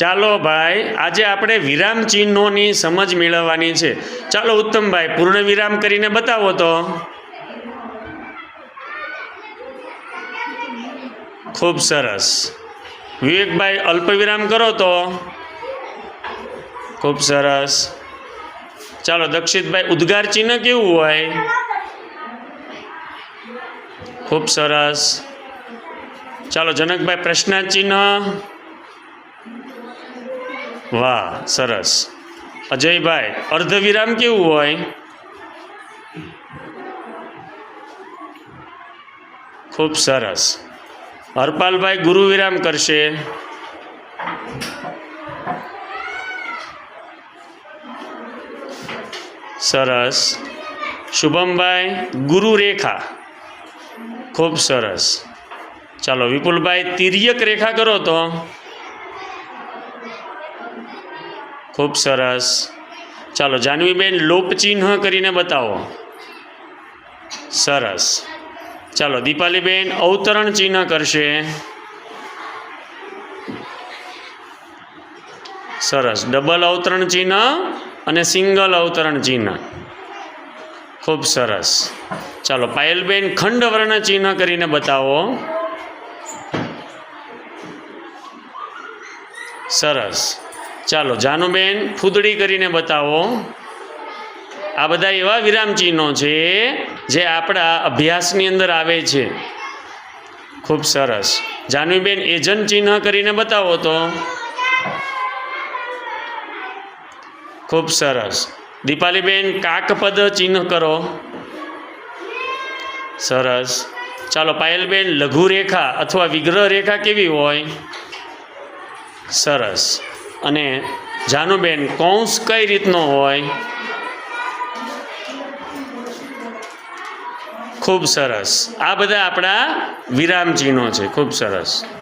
ચાલો ભાઈ, આજે આપણે વિરામ ચિહ્નોની સમજ મેળવવાની છે. ચાલો ઉત્તમભાઈ, પૂર્ણ વિરામ કરીને બતાવો તો. ખૂબ સરસ. વિવેકભાઈ, અલ્પ વિરામ કરો તો. ખૂબ સરસ. ચાલો, દક્ષિતભાઈ, ઉદ્ગાર ચિહ્ન કેવું હોય? ખૂબ સરસ. ચાલો, જનકભાઈ પ્રશ્નાર્થ ચિહ્ન. વાહ, સરસ. અજયભાઈ, અર્ધવિરામ કેવું હોય? ખૂબ સરસ. હરપાલભાઈ ગુરુ વિરામ કરશે. સરસ. શુભમભાઈ ગુરુ રેખા ખૂબ સરસ. ચાલો વિપુલભાઈ, તિર્યક રેખા કરો તો. ખૂબ સરસ. ચાલો, જાનવીબેન લોપ ચિહ્ન કરીને બતાવો. સરસ. ચાલો, દીપાલીબેન અવતરણ ચિહ્ન કરશે. સરસ. ડબલ અવતરણ ચિહ્ન અને સિંગલ અવતરણ ચિહ્ન. ખૂબ સરસ. ચાલો, પાયલબેન ખંડવર્ણ ચિહ્ન કરીને બતાવો. સરસ. ચાલો, જાનુબેન, ફૂદડી કરીને બતાવો. આ બધા એવા વિરામ ચિહ્નો છે જે આપણા અભ્યાસની અંદર આવે છે. ખૂબ સરસ. જાનુબેન એજન્ટ ચિહ્ન કરીને બતાવો તો. ખૂબ સરસ. દીપાલીબેન, કાકપદ ચિહ્ન કરો. સરસ. ચાલો, પાયલબેન લઘુ રેખા અથવા વિગ્રહ રેખા કેવી હોય? સરસ. અને જાનુબેન કૌંસ કઈ રીતનો હોય? ખૂબ સરસ. આ બધા આપણા વિરામ છે. ખૂબ સરસ.